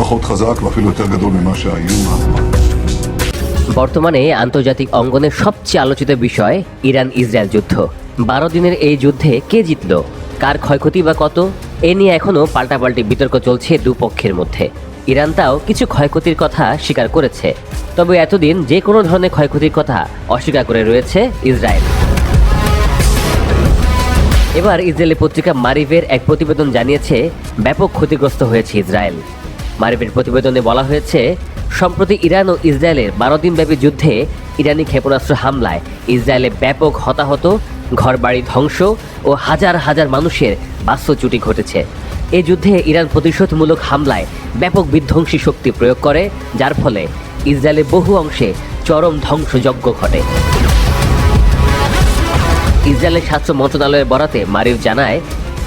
פחות חזק ואפילו יותר גדול ממה שהאיום ה- বর্তমানে আন্তর্জাতিক অঙ্গনের সবচেয়ে আলোচিত বিষয় ইরান ইসরায়েল যুদ্ধ বারো দিনের এই যুদ্ধে কে জিতল কার ক্ষয়ক্ষতি বা কত এ নিয়ে এখনও পাল্টাপাল্টি বিতর্ক চলছে দুপক্ষের মধ্যে ইরান তাও কিছু ক্ষয়ক্ষতির কথা স্বীকার করেছে তবে এতদিন যে কোনো ধরনের ক্ষয়ক্ষতির কথা অস্বীকার করে রয়েছে ইসরায়েল এবার ইসরায়েলি পত্রিকা মারিভের এক প্রতিবেদন জানিয়েছে ব্যাপক ক্ষতিগ্রস্ত হয়েছে ইসরায়েল মারিভের প্রতিবেদনে বলা হয়েছে, সম্প্রতি ইরান ও ইসরায়েলের বারো দিনব্যাপী যুদ্ধে ইরানি ক্ষেপণাস্ত্র হামলায় ইসরায়েলে ব্যাপক হতাহত, ঘরবাড়ি ধ্বংস ও হাজার হাজার মানুষের বাস্তুচ্যুতি ঘটেছে। এই যুদ্ধে ইরান প্রতিশোধমূলক হামলায় ব্যাপক বিধ্বংসী শক্তি প্রয়োগ করে, যার ফলে ইসরায়েলের বহু অংশে চরম ধ্বংসযজ্ঞ ঘটে। ইসরায়েলের স্বাস্থ্য মন্ত্রণালয়ের বরাতে মারিফ জানায়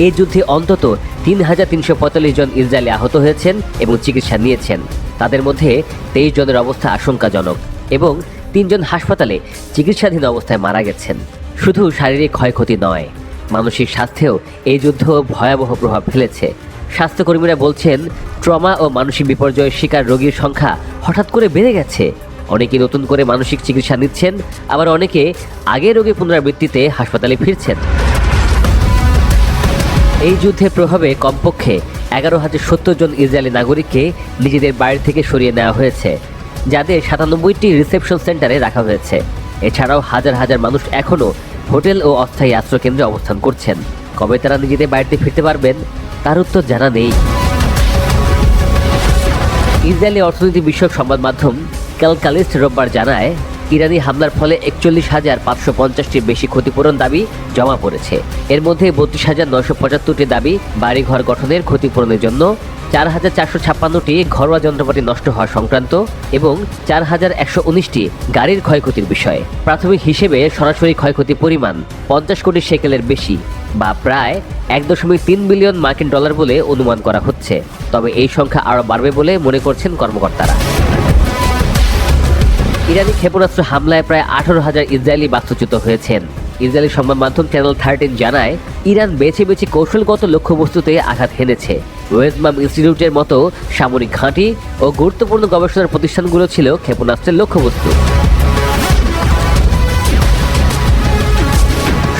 এই যুদ্ধে অন্তত তিন হাজার তিনশো পঁয়তাল্লিশ জন ইসরায়েলি আহত হয়েছেন এবং চিকিৎসা নিয়েছেন। তাদের মধ্যে তেইশ জনের অবস্থা আশঙ্কাজনক এবং তিনজন হাসপাতালে চিকিৎসাধীন অবস্থায় মারা গেছেন। শুধু শারীরিক ক্ষয়ক্ষতি নয়, মানসিক স্বাস্থ্যেও এই যুদ্ধ ভয়াবহ প্রভাব ফেলেছে। স্বাস্থ্যকর্মীরা বলছেন, ট্রমা ও মানসিক বিপর্যয়ের শিকার রোগীর সংখ্যা হঠাৎ করে বেড়ে গেছে। অনেকে নতুন করে মানসিক চিকিৎসা নিচ্ছেন, আবার অনেকে আগের রোগী পুনরাবৃত্তিতে হাসপাতালে ফিরছেন। এই যুদ্ধের প্রভাবে কমপক্ষে এগারো হাজার সত্তর জন ইসরায়েলি নাগরিককে নিজেদের বাড়ি থেকে সরিয়ে নেওয়া হয়েছে, যাদের সাতানব্বইটি রিসেপশন সেন্টারে রাখা হয়েছে। এছাড়াও হাজার হাজার মানুষ এখনও হোটেল ও অস্থায়ী আশ্রয়কেন্দ্রে অবস্থান করছেন। কবে তারা নিজেদের বাড়িতে ফিরতে পারবেন, তার উত্তর জানা নেই। ইসরায়েলি অর্থনীতি বিষয়ক সংবাদ মাধ্যম ক্যালকালিস্ট রোববার জানায় ইরানি হামলার ফলে একচল্লিশ হাজার পাঁচশো পঞ্চাশটির বেশি ক্ষতিপূরণ দাবি জমা পড়েছে। এর মধ্যে বত্রিশ হাজার নয়শো পঁচাত্তরটি দাবি বাড়িঘর গঠনের ক্ষতিপূরণের জন্য, চার হাজার চারশো ছাপ্পান্নটি ঘরোয়া যন্ত্রপাতি নষ্ট হওয়া সংক্রান্ত এবং চার হাজার একশো উনিশটি গাড়ির ক্ষয়ক্ষতির বিষয়ে। প্রাথমিক হিসেবে সরাসরি ক্ষয়ক্ষতির পরিমাণ পঞ্চাশ কোটি সেকেলের বেশি বা প্রায় এক দশমিক তিন বিলিয়ন মার্কিন ডলার বলে অনুমান করা হচ্ছে। তবে এই সংখ্যা আরও বাড়বে বলে মনে করছেন কর্মকর্তারা। ইরানি ক্ষেপণাস্ত্র হামলায় প্রায় আঠারো হাজার ইসরায়েলি বাস্তুচ্যুত হয়েছেন। ইসরায়েলি সংবাদ মাধ্যম চ্যানেল থার্টিন জানায়, ইরান বেছে বেছে কৌশলগত লক্ষ্যবস্তুতে আঘাত হেনেছে। ওয়েজমাম ইনস্টিটিউটের মতো সামরিক ঘাঁটি ও গুরুত্বপূর্ণ গবেষণার প্রতিষ্ঠানগুলো ছিল ক্ষেপণাস্ত্রের লক্ষ্যবস্তু।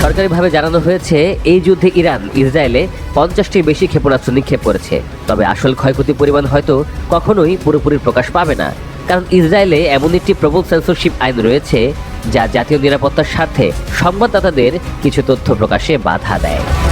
সরকারিভাবে জানানো হয়েছে, এই যুদ্ধে ইরান ইসরায়েলে পঞ্চাশটির বেশি ক্ষেপণাস্ত্র নিক্ষেপ করেছে। তবে আসল ক্ষয়ক্ষতির পরিমাণ হয়তো কখনোই পুরোপুরি প্রকাশ পাবে না। কারণ ইসরায়েলে এমন একটি প্রবল সেন্সরশিপ আইন রয়েছে যা জাতীয় নিরাপত্তার স্বার্থে সংবাদদাতাদের কিছু তথ্য প্রকাশে বাধা দেয়।